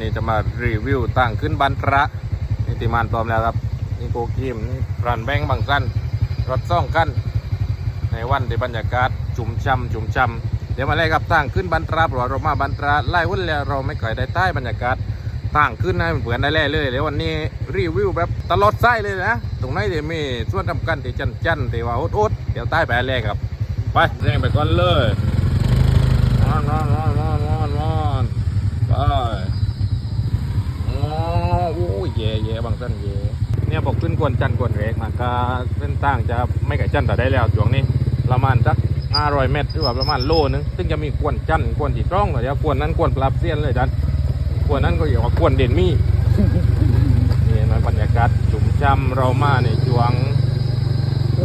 นี้จะมารีวิวตั้งขึ้นบันตระนิติมานพร้อมแล้วครับนี่โกกิมนี่รันแบงค์บางสั้นรถซ่องกัน ในวันที่บรรยากาศจุ่มช่ำจุ่มช่ำเดี๋ยวมาเลยครับตั้งขึ้นบันตราเพราะว่าเรามาบันตราไล่วันแล้วเราไม่เคยได้ใต้บรรยากาศตั้งขึ้นให้เหมือนได้แล่เลยเดี๋ยววันนี้รีวิวแบบตลอดไส้เลยนะ ตรงไหนเดี๋ยวมีส่วนทำกันที่จันจันๆที่ว่าอุดๆเดี๋ยวใต้ไปแรกครับ ไปแรงไปก่อนเลยนอนนอนนอนนอนนอนนอนไปอ๋อโอ้ย เย่เย่บางสั้นเย่เนี่ยบอกขึ้นกวนจันทร์กวนเรกมันก็เส้นตั้งจะไม่ไก่จันทร์แต่ได้แล้วช่วงนี้ประมาณสัก500เมตรหรือว่าประมาณโลนึงซึ่งจะมีกวนจันทร์กวนที่ตร่องเดี๋ยวกวนนั้นกวนปรับเสี้ยนเลยจันกวนนั้นก็อยู่กับกวนเด่นมี่นี่มันบรรยากาศชุ่มช่ำเรามาในช่วง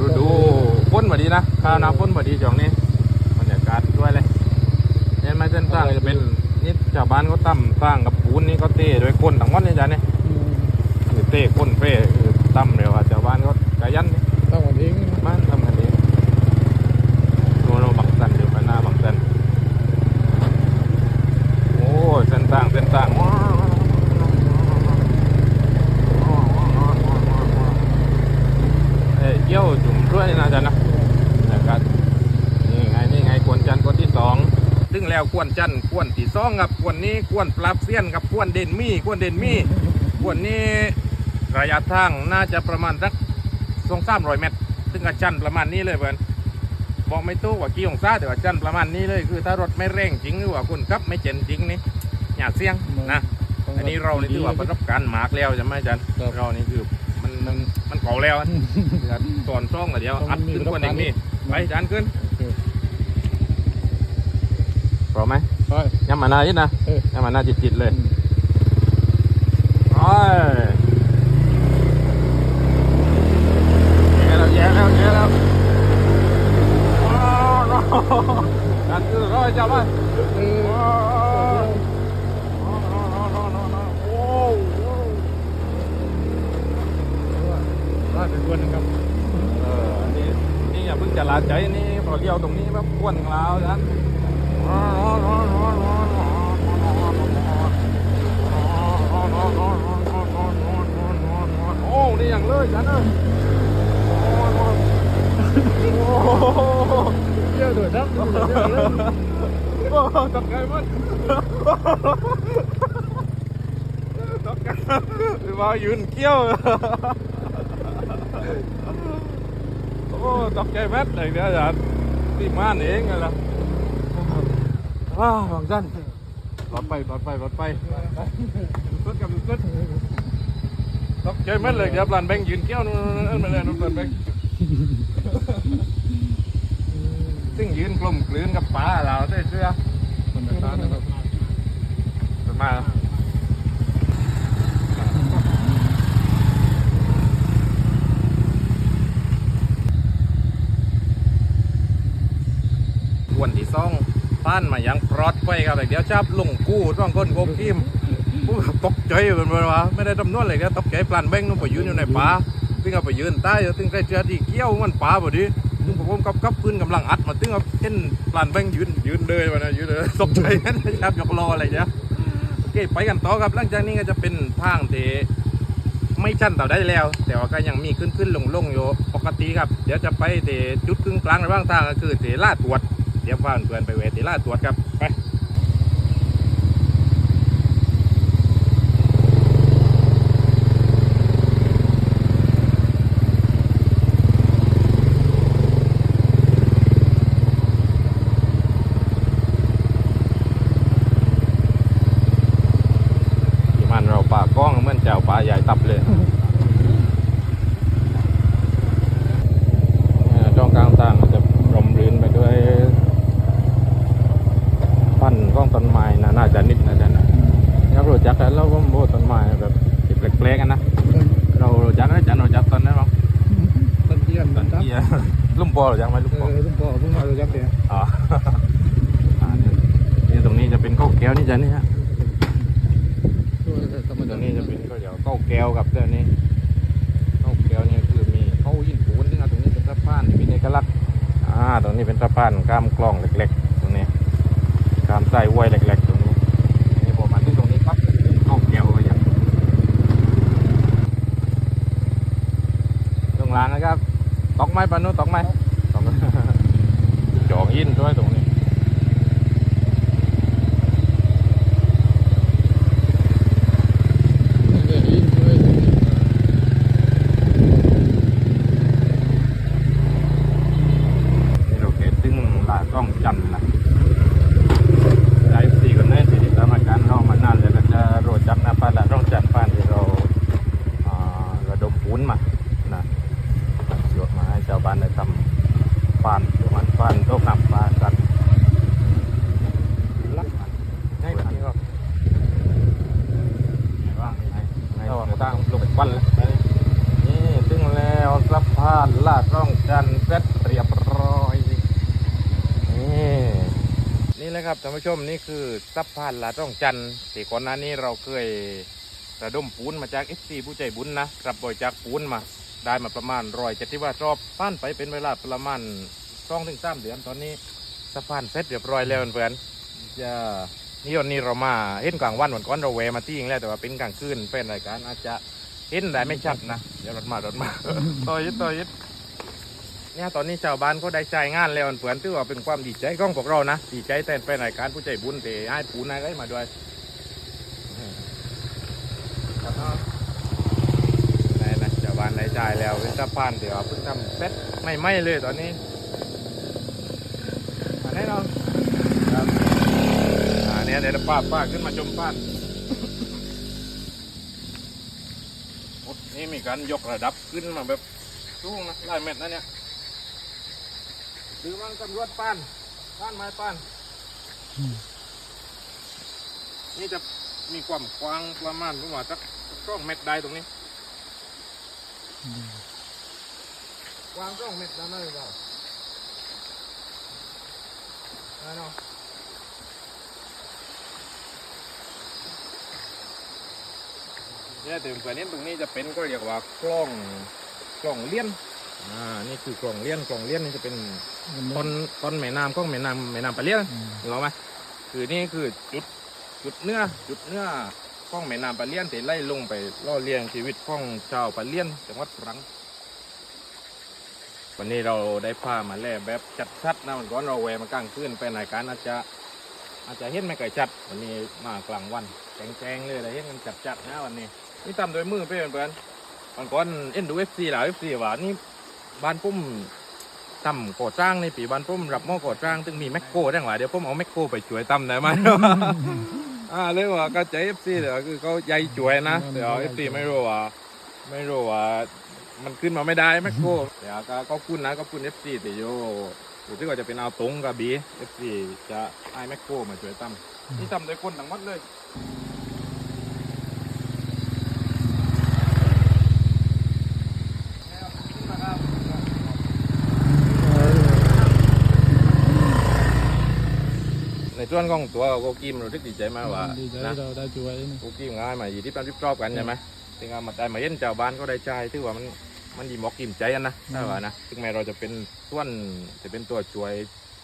ฤดูฝนพอดีนะข้าวน้าฝนพอดีช่วงนี้บรรยากาศด้วยเลยเนี่ยไม่เส้นสร้างจะเป็นนี่ชาวบ้านเขาตั้มสร้างกับปูนนี่เขาเต้ด้วยก้นทั้งหมดเนี่ยจ้ะเนี่ย เต้ก้นเป้คือตั้มเร็วอะชาวบ้านเขากายันนี่ต้องวันนี้มันทำกันเองโนโนบังสันเดี๋ยวไปหน้าบังสันโอ้ยเส้นสร้างเส้นสร้างว้าวเอ้ยเยี่ยวจุ่มด้วยนี่นะจ๊ะนะนะครับนี่ไงนี่ไงกวนจันทร์กวนที่สองซึ่งแล้วกวนจันทร์กวนที่สองครับกวนนี้กวนปรับเสี้ยนกับกวนเด่นมี่กวนเด่นมี่กวนนี้ ระยะทางน่าจะประมาณสักสองสามร้อยเมตร ซึ่งอาจันประมาณนี้เลยเพื่อนบอกไม่ตู้ว่ากี่องศาแต่ว่าจันประมาณนี้เลยคือถ้ารถไม่เร่งจริงหรือว่าคุณขับไม่เจนจริงนี่อย่าเสี่ยงนะอันนี้เรานี่ถือว่าประสบการณ์หมากแล้วใช่ไหมอาจันเรานี่คือมันมันมันเก่าแล้วอะตอนซ่องอะเดียวอัดขึ้นกว่าหนึ่งนี่ไปอาจันขึ้นพร้อมไหมไปย้ำมาหน้าจิตนะเออย้ำมาหน้าจิตจิตๆเลยโอ้ยแย่แล้วแย่แล้วแย่แล้วโอ้โหการ คือร้อยจับไปเอโอ้อโหว่าเป็นคนนะครับเอออันนี้นี่อย่าเพิ่งจะลาใจนี่พอเลี้ยวตรงนี้แบบควนของเราจันโอ้นี่อย่างเลยจันเอ้ยโอ้โหเยวโดดครับ โอ้ตกใจมันตกใจมายืนเกี้ยว โอ้ตกใจแมดเลยเนี่ยอาจารย์ที่ม่านเองไงล่ะว้าวบางจันปลอดไปปลอดไปปลอดไปสุดกับสุดตกใจแมดเลยเดี๋ยวปลานแบงค์ยืนเกี้ยวนู่นมาเลยน้องปลานแบงค์ ซึ่งยืนกลมกลืนกับปลาเราได้เสื้อคนตานะครับมาวันที่สองผ่านมาย่างปลอดภัยครับเดี๋ยวจับลงกู้ต้องคนโกกิมผู้ตกใจเป็นเวลาไม่ได้จำนวนเลยครับตกใจปลานแบงนู่นไปยืนอยู่ในป่าซึ่งเอาไปยืนใต้ซึ่งใกล้เจอที่เกี้ยวมันป่าพอดี ผมกับกับปืนกำลังอัดมาตึ้งเอาเอ็นปลานแบงยืนยืนเลยมานะยืนเลยตกใจกันนะครับยกรออะไรเงี้ยโอเคไปกันต่อครับหลังจากนี้ก็จะเป็นทางที่ไม่ชันต่อได้แล้ว แต่ว่าก็ยังมีขึ้นขึ้นลงลงอยู่ปกติครับ เดี๋ยวจะไปที่จุดกึ่งกลางระหว่างทางก็คือที่ลาดตรวจเดี๋ยวพาเพื่อนๆไปเวทีลาดตรวจครับไปที่มันเราป่ากล้องเหมือนเจ้าป่าใหญ่ตับเลยเอ่อช่องกลางทางก็จะร่มรื่นไปด้วยพันธุ์ของต้นไม้นะน่าจะนิดนะจ๊ะนะเรารู้จักแล้วเราก็โบต้นไม้แบบที่แปลกๆกันนะเรารู้จักนะจ๊ะเราจักต้นนั้นมั้งต้นเทียนต้นครับเกียลุ่มปอรู้จักไหมลุ่มเอปออลุงพ่อเพิ่งมารู้จักเนี่ยอ๋ออ่านี่นี่ตรงนี้จะเป็นข้าวแก้วนี่จ้ะนี่ฮะธรรม ตัวนี้จะเป็นข้าวเหนียวข้าวแก้วกับตัวนี้ข้าวแก้วเนี่ยคือมีข้าวยิ่งปูนซึ่งตรงนี้เป็นสะพานที่มีเอกลักอ่าตรงนี้เป็นสะพานกล้ามกล้องเล็กๆตรงนี้กล้ามไส้ห้วยเล็กๆตรงนี้นี่ผมมาที่ตรงนี้ปั๊บข้าวแก้วก็อย่างตรงหลังนะครับตอกไม้ปานุตอกไม้ตอกจอกยินด้วยตรงนี้ ผู้ชมนี่คือสะพานลาดร่องจันทร์ี่ก่อนหน้านี้เราเคยระดมปูนมาจากเอฟซีผู้ใจบุญนะรับบริจาคปูนมา ได้มาประมาณร้อยเจ็ดที่ว่ารอบป้านไปเป็นเวลาประมาณสองถึงสามเดือนตอนนี้สะพานเสร็จเรียบร้อยแล้วเพื่อนจะนี่วันนี้เรามาเห็นกลางวันวันก่อนเราแวมาที่ยิงแล้วแต่ว่าเป็นกลางคืนเป็นรายการอาจจะเห็นแต่ไม่ชัดนะเดี๋ยวรถมารถมาต่อยึดต่อยึด เนี่ยตอนนี้ชาวบ้านก็ได้ใจงานแล้วเผื่อนถือว่าเป็นความดีใจของพวกเรานะดีใจแทนเป็นการผู้ใจบุญเตะให้ปูนอะไรมาด้วยนาะได้นะชาวบ้านได้ใจแล้วเป็นสะพานเดี๋ยวเพิ่งทำเซ็ตไม่ไหมเลยตอนนี้มาแน่นอนครับอ่าเนี่ยเดี๋ยวป้าป้าขึ้นมาชมบ้านนี่มีการยกระดับขึ้นมาแบบสูงนะหลายเมตรนะเนี่ย คือมันตำรวจป้านป้านไม้ป้านนี่จะมีความกว้างประมาณประมาณสักสองเมตรได้ตรงนี้กว้างสองเมตรได้ไหมเราได้เนาะเนี่ยถึงกว่านี้ตรงนี้จะเป็นก็เรียกว่ากล้องกล้องเลี้ยน อ่านี่คือกล้องเลี้ยนกล้องเลี้ยนนี่จะเป็นต้นต้นแม่น้ำกล้องแม่น้ำแม่น้ำปลาเลี้ยนเห็นไหมคือนี่คือจุดจุดเนื้อจุดเนื้อข้องแม่น้ำปลาเลี้ยนที่ไล่ลงไปล่อเลี้ยงชีวิตข้องชาวปลาเลี้ยนจังหวัดตรังวันนี้เราได้พามาแล่แบบชัดๆนะมันก่อนเราแวะมากลางคืนไปไหนกันอาจจะอาจจะเห็นไม่ไกลชัด วันนี้มากลางวันแจ้งๆเลยเลยเห็นกันจัดๆนะวันนี้ นี่ทำโดยมือเพื่อนเพื่อนๆวันก่อนเอ็นดูเอฟซีหลายเอฟซีว่านี่ บ้านปุ้มทำก่อสร้างในปีบ้านผมรับหม้อก่อสร้างตึงมีแมคโครได้หว่าเดี๋ยวผมเอาแมคโครไปช่วยทำได้ไหมอ่าเลยว่าก็ใจเอฟซีเดี๋ยวคือเขาใหญ่ช่วยนะเดี๋ยวเอฟซีไม่รู้ว่าไม่รู้ว่ามันขึ้นมาไม่ได้แมคโครเดี๋ยวก็ก็คุณนะก็คุณเอฟซีแต่โยอยู่ที่ว่าจะเป็นเอาตรงกับบีเอฟซีจะให้แมคโครมาช่วยทำนี่ทำโดยคนทั้งหมดเลย ส่วนของตัวโกกิมเราทึกดีใจมากว่าดีใจนะเราได้ช่วยนะกูกิ้งง่ายมาอยู่ที่ปันที่รอบกันใช่ไหมถึงเอามาได้มาเห็นชาวบ้านก็ได้ใจถือว่ามันมันดีหมอกกิมใจอันนะถ้าว่านะถึงแม้เราจะเป็นส่วนจะเป็นตัวช่วย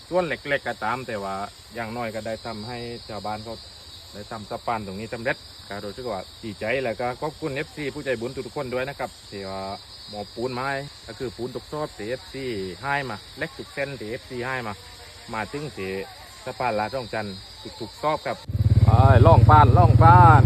ส่วนเล็กๆก็ตาม แต่ว่าอย่างน้อยก็ได้ทำให้ชาวบ้านเขาได้ทำสะพานตรงนี้สำเร็จก็รู้สึกว่าดีใจแล้วก็ขอบคุณเอฟซีผู้ใจบุญทุกๆคนด้วยนะครับที่ว่าหมอปูนไม้ก็คือปูนตุกซอบที่เอฟซีให้มาเล็กทุกเส้นที่เอฟซีให้มา มาถึงที่สะ พานลาดร่องจันทร์ทุกๆซอบครับไปล่องป้านล่องป้าน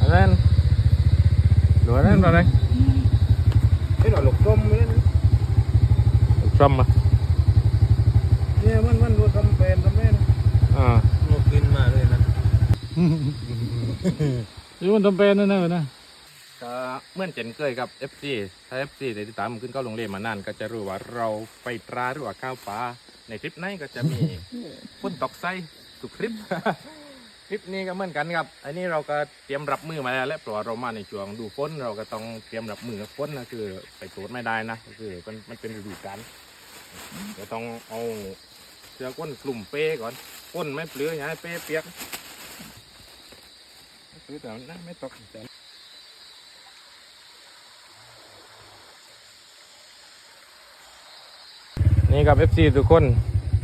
อันนั้นดูอันนั้นอะไรไอ้หน่อยลูกส้มไหมนะลูกส้มอะเนี่ยมันมันดูทำเป็นทำแม่นะอ่าลูกกินมาเลยนะ หรือมันทำเป็นนั่นนะนะก็เหมื่อนเจนเคยกับ FC ถ้า FC ได้ติดตามขึ้นเข้าโรงเรียนมานานก็จะรู้ว่าเราไปปลาหรือว่าข้าวปลาในคลิปไหนก็จะมีพ่นตอกไส้ทุกคลิป คลิปนี้ก็เหมือนกันครับ อันนี้เราก็เตรียมรับมือมาแล้วและเพราะว่าเรามาในช่วงดูฝนเราก็ต้องเตรียมรับมือกับฝนนะคือ ไปโกรธไม่ได้นะก็คือมันมันเป็นฤดูกาลเดี๋ยวต้องเอาเสื้อก้นกลุ่มเป้ก่อนก้นไม่เปลือยอย่าให้เป้เปียก เปลือแต่นั้นไม่ตกแต่นี่ครับ FC ทุกคน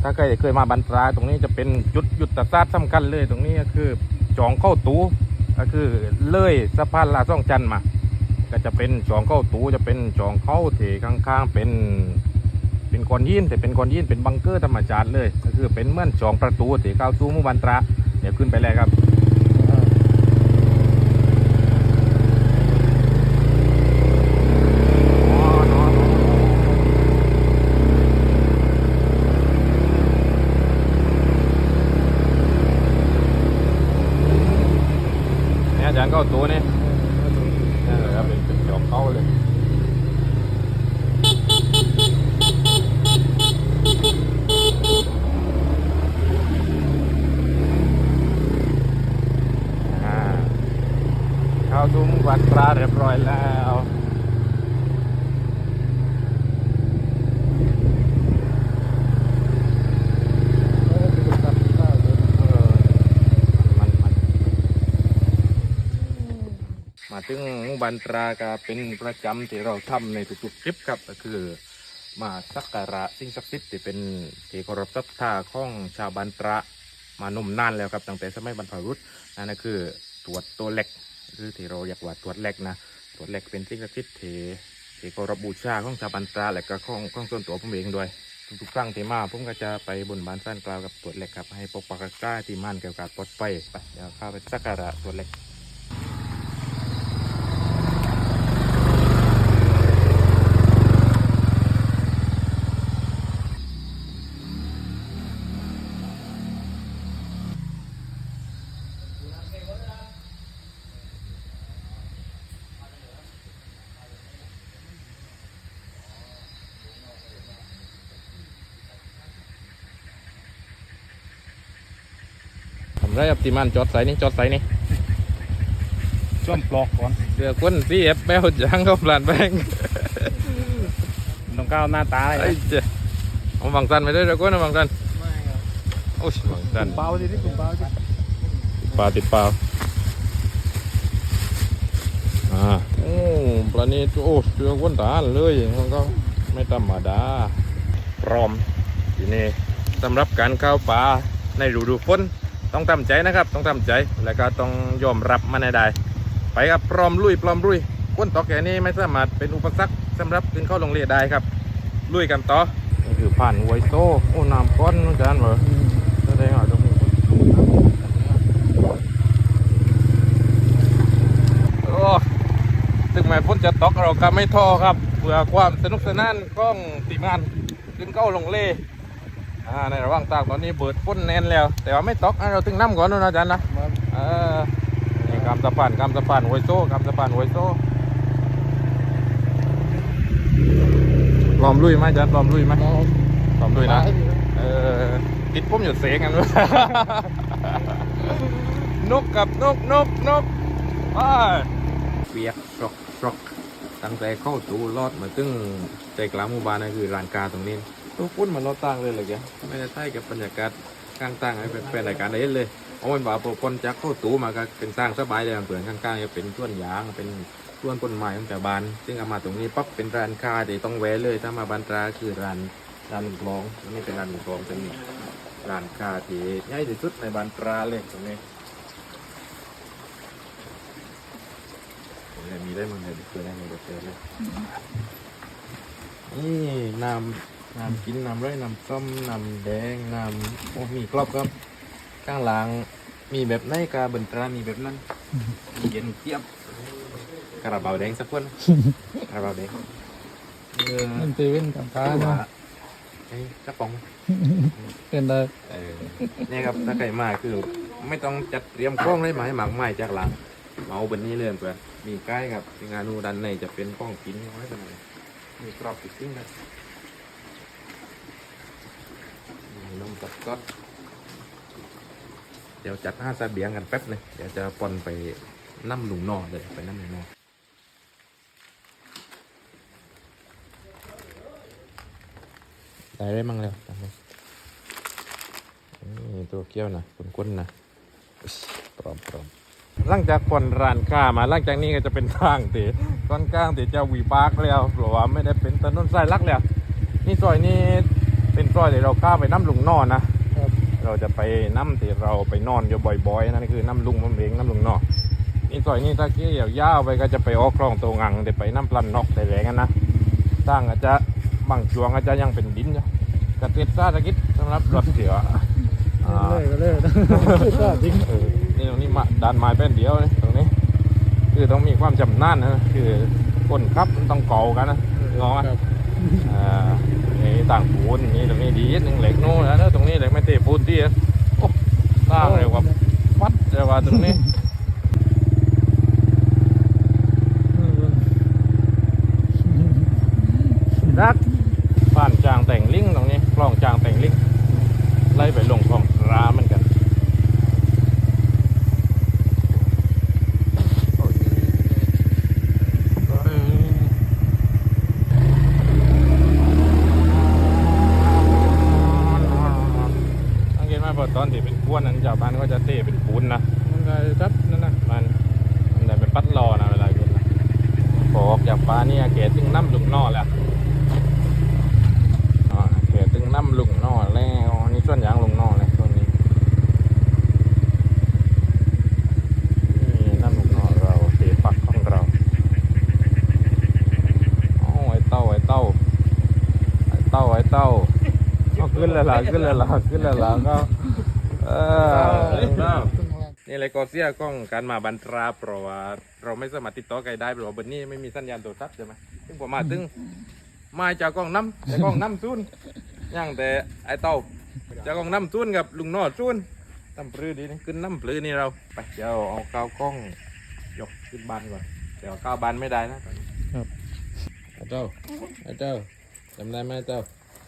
ถ้าเคยเคยมาบันตราตรงนี้จะเป็นจุดยุทธศาสตร์สำคัญเลย ตรงนี้ก็คือจองเข้าตูก็คือเลยสะพานลาซ่องจันมา ก็จะเป็นจองเข้าตูจะเป็นจองเข้าเถข้างๆเป็นเป็นก้อนหินแต่เป็นก้อนหินเป็นบังเกอร์ธรรมชาติเลย ก็คือเป็นเหมือนจองประตูเถเข้าตูมู่บันตราเดี๋ยวขึ้นไปเลยครับ เนี่ยอาจารย์เข้าตัวนี่นี่เลยครับเป็นเป็นจอกเข้าเลยอ่าเข้าซุ้มวัดปลาเรียบร้อยแล้ว เออมันมันมา ถึงหมู่บันตราก็เป็นประจำที่เราทำในทุกๆคลิปครับ ก็คือมาสักการะสิ่งศักดิ์สิทธิ์ที่เป็นที่เคารพศรัทธาของชาวบันตระมานุ่มนานแล้วครับตั้งแต่สมัยบรรพบุรุษนั่นก็คือตรวจตัวเล็กคือที่เราเรียกว่าตรวจเล็กนะตรวจเล็กเป็นสิ่งศักดิ์สิทธิ์ที่ที่เคารพบูชาของชาวบันตราและก็ของของส่วนตัวผมเองด้วยทุกๆครั้งที่มาผมก็จะไปบนบานสั้นกล่าวกับตรวจเล็กครับให้ปกปักรักษาที่มั่นเกี่ยวกับปลอดภัยไปเดี๋ยวข้าไปสักการะตรวจเล็ก ไรครับที่มั่นจอดใส่นี่จอดใส่นี่ช่วมปลอกก่อนเรือคนซีเอฟแบลจังเขาปลานแบงต้องก้าวหน้าตาเลยไอ้เจ้าเอาบังสันไปด้วยเรือคนเอาบังสันไม่ครับโอ้ยบังสันเบาดิที่คุณเบาดิปลาติดปลาอ่าโอ้ปลานี้โอ้เรือคนตานเลยมันก็ไม่ธรรมดาพร้อมทีนี้สำหรับการเข้าป่าในฤดูฝน ต้องทำใจนะครับ ต้องทำใจแล้วก็ต้องยอมรับมันให้ได้ไปครับพร้อมลุยพร้อมลุยก้นต่อแค่นี้ไม่สามารถเป็นอุปสรรคสำหรับขึ้นเข้าโรงเรียนได้ครับ ลุยกันต่อนี่คือผ่านไวโซ่โอ้น้ำก้อนอาจารย์เหรอแสดงว่าตรงนี้โอ้ถึงแม้พ้นจะตอกเราก็ไม่ท้อครับเพื่อความสนุกสนานของทีมงานขึ้นเข้าลงเล่ อ่าในระหว่างทางตอนนี้เบิดพ้นแน่นแล้ว แต่ว่าไม่ตอกอะเราถึงน้ำก่อนนะอาจารย์นะเออนี่กำสะพานกำสะพานไวโซ่กำสะพานไวโซ่ลอมลุยไหมอาจารย์ลอมลุยไหมลอมลุยนะเออติดผมอยู่เสกกันด้วยนกกับนกนกนกไปเปียกสกสก ตั้งแต่เข้าตูรอดมาตึ้งใจกลางหมู่บ้านนั่นคือร้านกาตรงนี้ตัวพุ่นมันรอดตั้งเลยเลยแกไม่ได้ใช่กับบรรยากาศกลางตั้งให้เป็นเป็นรายการได้เลยเอาเป็นว่าพอคนจากเข้าตูมาก็เป็นสร้างสบายเลยเปลือนข้างๆก็เป็นต้นยางเป็นต้นต้นไม้ของแต่บาน ซึ่งเอามาตรงนี้ปั๊บเป็นร้านค้าที่ต้องแวะเลยถ้ามาบานตราคือร้านร้านหนึ่งกลองอันนี่เป็นร้านหนึ่งกลองเป็นร้านค้าที่ใหญ่ที่สุดในบานตราเลยตรงนี้ เนี่ยมีได้มั้งเนี่ยเจอได้ไหมเจอเลยนี่น้ำน้ำกินน้ำไรน้ำส้มน้ำแดงน้ำโอ้มีครบครับ ข้างหลังมีแบบไหนกาบันตรามีแบบนั้นมีเย็นเจี๊ยบกระเป๋าแดงสักคนกระเป๋าแดงเออมันเซเว่นกับค้าว่าเนาะไอ้กระป๋องเป็นได้เออเนี่ยครับถ้าใครมาคือ ไม่ต้องจัดเตรียมกล้องเลยมาให้หมักไม้จากหลังเมาเป็นนี้เลยเพื่อน มีใกล้ครับงานูดันในจะเป็นกล้องกินไว้เป็นไรมีกรอบติดติ้งเลยมีนมกับก๊อตเดี๋ยวจัดห้าซาเบียงกันแป๊บหนึงเดี๋ยวจะปอนไปน้ำหลุงนอเลยไปน้ำหลุงนอได้ได้มั่งแล้วนี่ตัวเกี้ยวนะคุณก้นนะพร้อมพร้อม หลังจากปอนร้านค้ามาหลังจากนี้ก็จะเป็นทางตีค่อนข้างที่จะหวีปากแล้วเพราะว่าไม่ได้เป็นถนนสายหลักแล้วนี่ซอยนี้เป็นซอยที่เราข้ามไปน้ำลุงนอนนะครับเราจะไปน้ำที่เราไปนอนอยู่บ่อยๆนั่นคือน้ำลุงมันเองน้ำลุงนอกนี่ซอยนี้ถ้าเกี้ยาวๆไปก็จะไปออกคลองตัวงังเดี๋ยวไปน้ำปลันนอกแต่แรงกันนะสร้างอาจจะบางช่วงอาจจะยังเป็นดินอยู่กระเทียมซาตะกิดสำหรับรถเสียอ่าเลยก็เลย นะก็จริงเออนี่ตรงนี้มาด้านไม้แป้นเดียวเลยตรงนี้ คือต้องมีความจำนาญนะคือคนขับมันต้องเกากันนะงอไหมครับอ่านี่ต่างปูนนี่ตรงนี้ดีนิดนึงเหล็กโน่นแล้วตรงนี้เหล็กไม่เตะปูนที่โอ้สร้างเลยว่าปัดเลยว่าตรงนี้รักผ่านจางแต่งลิงตรงนี้กล้องจางแต่งลิงไล่ไปลงกล้องร้าเหมือนกันสังเกตไหมพอตอนที่เป็นก้วนนั้นชาวบ้านก็จะเตะเป็นปูนนะ มันก็จับนั่นนะ มันมันได้เป็นปัดรอนะเวลาขึ้นนะพอออกจากฟ้านี่เกตึงน้ำลุงนอแล้วอ่าเกตึงน้ำลุงนอแล้วนี่ส่วนยางลุงนอเลยต้นนี้นี่น้ำลุงนอเราเตะปักของเราโอ้ไอ้เต้าไอ้เต้าไอ้เต้าไอ้เต้า เอาขึ้นเลยล่ะขึ้นเลยล่ะขึ้นเลยล่ะก็เออนี่เลยก็เสียกล้องการมาบันทราเพราะว่าเราไม่สามารถติดต่อใครได้เพราะว่าบนนี้ไม่มีสัญญาณโทรศัพท์ใช่ไหมซึ่งผมมาถึงมาจากกล้องน้ำแต่กล้องน้ำซุนย่างแต่ไอเต้าจากกล้องน้ำซุนกับลุงนอดซุนน้ำปลื้ดีนี่ขึ้นน้ำปลื้นี่เราไปเดี๋ยวเอาก้าวกล้องยกขึ้นบานก่อนเดี๋ยวก้าวบานไม่ได้นะไอเต้าไอเต้าจำได้ไหมไอเต้า